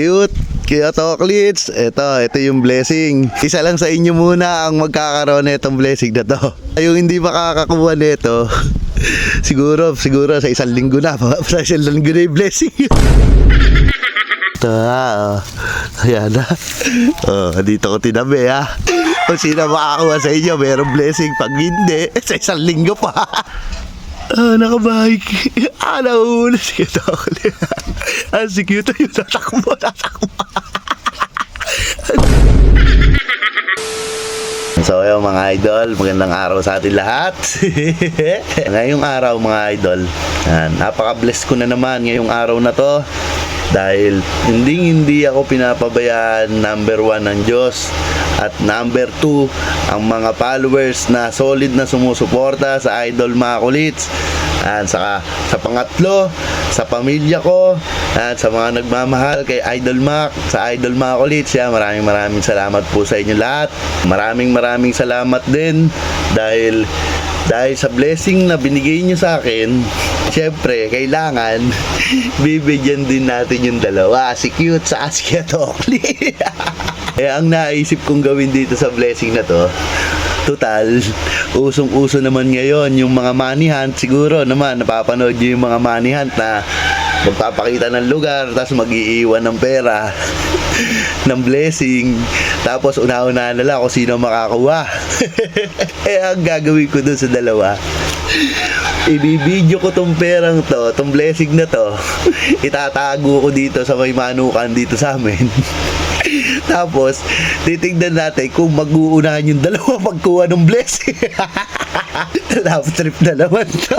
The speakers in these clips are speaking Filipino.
Cute! Kaya Toklits, ito, ito yung blessing. Isa lang sa inyo muna ang magkakaroon nitong blessing na to. Yung hindi makakakuha nito, siguro, siguro sa isang linggo na, sa isang linggo na yung blessing. Ito ha, oh. Ayan na. Oh, dito ko tinabi ha. Kung sino makakuha sa inyo, mayroong blessing. Pag hindi, sa isang linggo pa. Ah, nakabike. Ah, nauuna si Cute Okli. Ah, si Cute yung tatakbo, tatakbo. So ayun mga idol, magandang araw sa atin lahat. ngayong araw mga idol, napaka-bless ko na naman ngayong araw na to dahil hindi hindi ako pinapabayaan number one ng Diyos at number two ang mga followers na solid na sumusuporta sa Idol mga kulits. At saka sa pangatlo sa pamilya ko. At sa mga nagmamahal kay Idol Mac sa Idol mga kulits. Yeah, maraming maraming salamat po sa inyo lahat. Maraming maraming salamat din dahil dahil sa blessing na binigay niyo sa akin, syempre, kailangan bibigyan din natin yung dalawa, si Cute sa si Tokli. eh, ang naisip kong gawin dito sa blessing na to, total, usong-uso naman ngayon yung mga money hunt. Siguro naman, napapanood niyo yung mga money hunt na magpapakita ng lugar, tapos mag-iiwan ng pera ng blessing. Tapos una-una na lang kung sino makakuha. eh, ang gagawin ko dun sa dalawa, ibibidyo ko tong perang to, tong blessing na to, itatago ko dito sa may manukan dito sa amin. Tapos, titignan natin kung mag-uunahan yung dalawa pagkuha ng blessing. Love trip na naman to.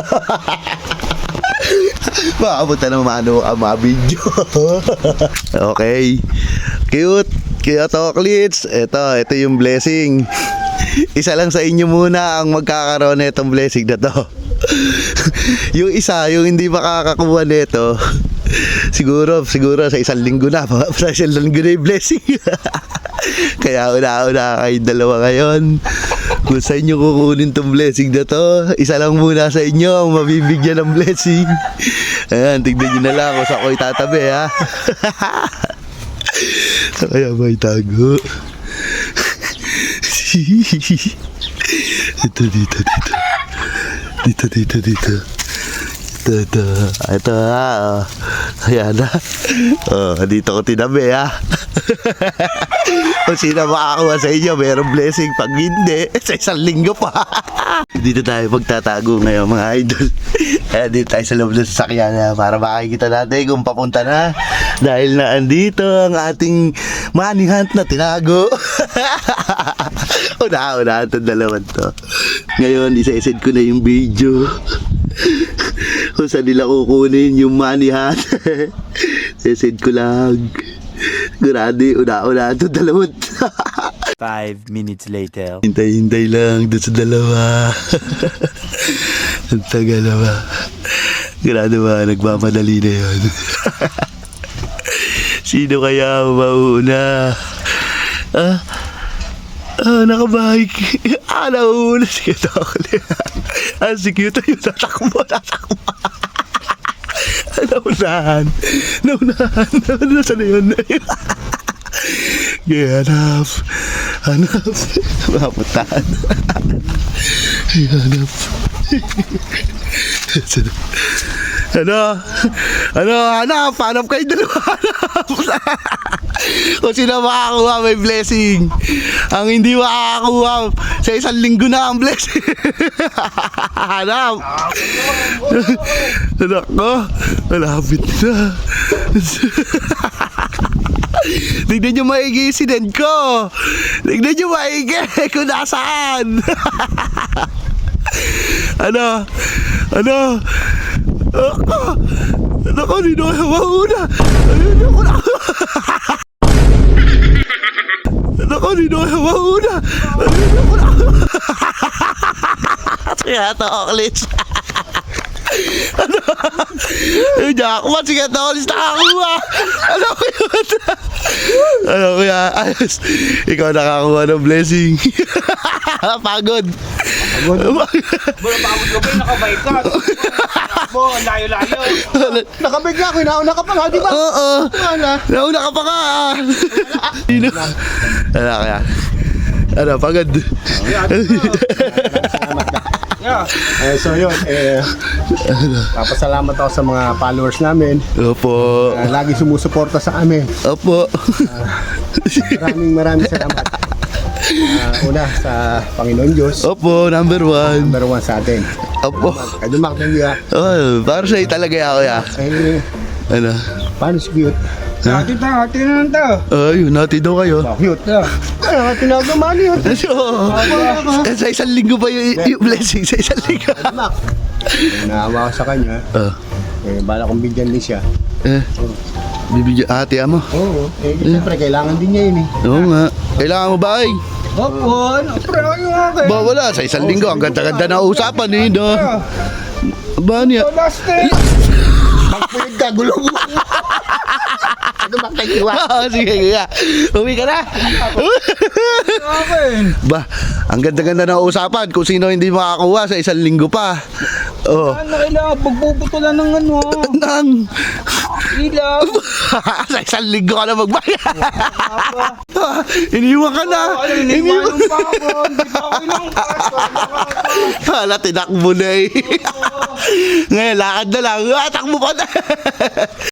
Makapunta ng mano ang mga video. okay. Cute. Kaya Toklits, ito, ito yung blessing. Isa lang sa inyo muna ang magkakaroon nitong blessing na to. yung isa, yung hindi makakakuha nito, siguro, siguro sa isang linggo na, sa isang linggo na yung blessing. Kaya una-una kayo dalawa ngayon. Kung sa inyo kukunin tong blessing na to, isa lang muna sa inyo ang mabibigyan ng blessing. Ayan, tignan nyo na lang kung saan ko itatabi ha. Kaya may tago. Ito, dito, dito. Dito, dito, dito. Ito, ito. Ito ha. Oh. Ayan na. Oh, dito ko tinabi ha. Kung sino makakuha sa inyo, mayroong blessing. Pag hindi, sa isang linggo pa. dito tayo magtatago ngayon mga idol. Kaya dito tayo sa loob ng sasakyan na para makikita natin kung papunta na. Dahil na andito ang ating money hunt na tinago. Una-una itong dalawang to. Ngayon, isa-isend ko na yung video. Kung saan nila kukunin yung money hunt. Isend ko lang. Grande, una-una itong dalawang to. Five minutes later. Hintay-hintay lang doon sa dalawa. Ang tagal naman. Grabe ba, nagmamadali na yun. Sino kaya ang mauuna? Ah, ah, nakabike. Ah, nauuna si Kitokli. Ah, si Cute yung tatakbo, tatakbo. Ah, Naunahan. Naunahan. Nasaan na yun? Yeah, hanap. Hanap. Mapuntahan. Ay, hanap. Ano? Ano? Hanap. Hanap kayo dalawa. Kung sino makakuha may blessing. Ang hindi makakakuha sa isang linggo na ang blessing. Hanap. Anak ko. Malapit na. Tignan nyo maigi yung sinend ko. Tignan nyo maigi kung nasaan. ano? Ano? Ako? Ano ko? Nino ka mauna? Ano ko na? Ano ko? Nino ka mauna? Ano ko na? Kaya to, Oklits. Yung Jackman, sige na ulit nakakuha. Ano ko yun? ano ko yan? Ayos. Ikaw nakakuha ng blessing. Pagod. Wala pagod ka ba? Nakabay ka. Mo, ang layo-layo. Nakabig na ako, inauna ka pa nga, di ba? Oo. Wala. Nauna ka pa ka. ah. Sino? Ano kaya? Ano, pagod. Yeah. Eh, so yun, eh, papasalamat ako sa mga followers namin Opo. na lagi sumusuporta sa amin. Opo. Maraming maraming salamat. Ah, una sa Panginoon Diyos, Opo, number one. number one sa atin. Opo. Kay Dumak ng Giya, Oh, para sa'yo talaga ako ya. eh, Ano? paano si Cute? Hati ta, hati na lang to. Ay, nati daw kayo. Oh, cute. Ano ka tinagamani yun? So, eh, sa isang linggo pa yung, yung blessing, sa isang linggo. Dumak. Eh, naawa ko sa kanya. Oh, Eh, bala kong bigyan din siya. eh, bibigyan ate mo. Oo. Eh, siyempre, kailangan din niya yun eh. Oo nga. Kailangan mo ba ay? Ano? Pre, yung akin. Ba, wala. Sa isang linggo, ang ganda-ganda na usapan eh, no? Ba niya? Last day. Magpuyod ka, gulong mo. Dumak ng Giya. Ah, sige, kaya. Uwi ka na. Ba, ang ganda-ganda na usapan kung sino hindi makakuha sa isang linggo pa. Oh. Ano kailangan pagpuputulan ng ano? Nang, Ilaw. sa isang linggo ka na magbayad. Iniwan ka na. Ano, iniwan pa ako. Hindi pa ako ilang. Hala, tinakbo na eh. Ngayon, lakad na lang. Ah, takbo pa na.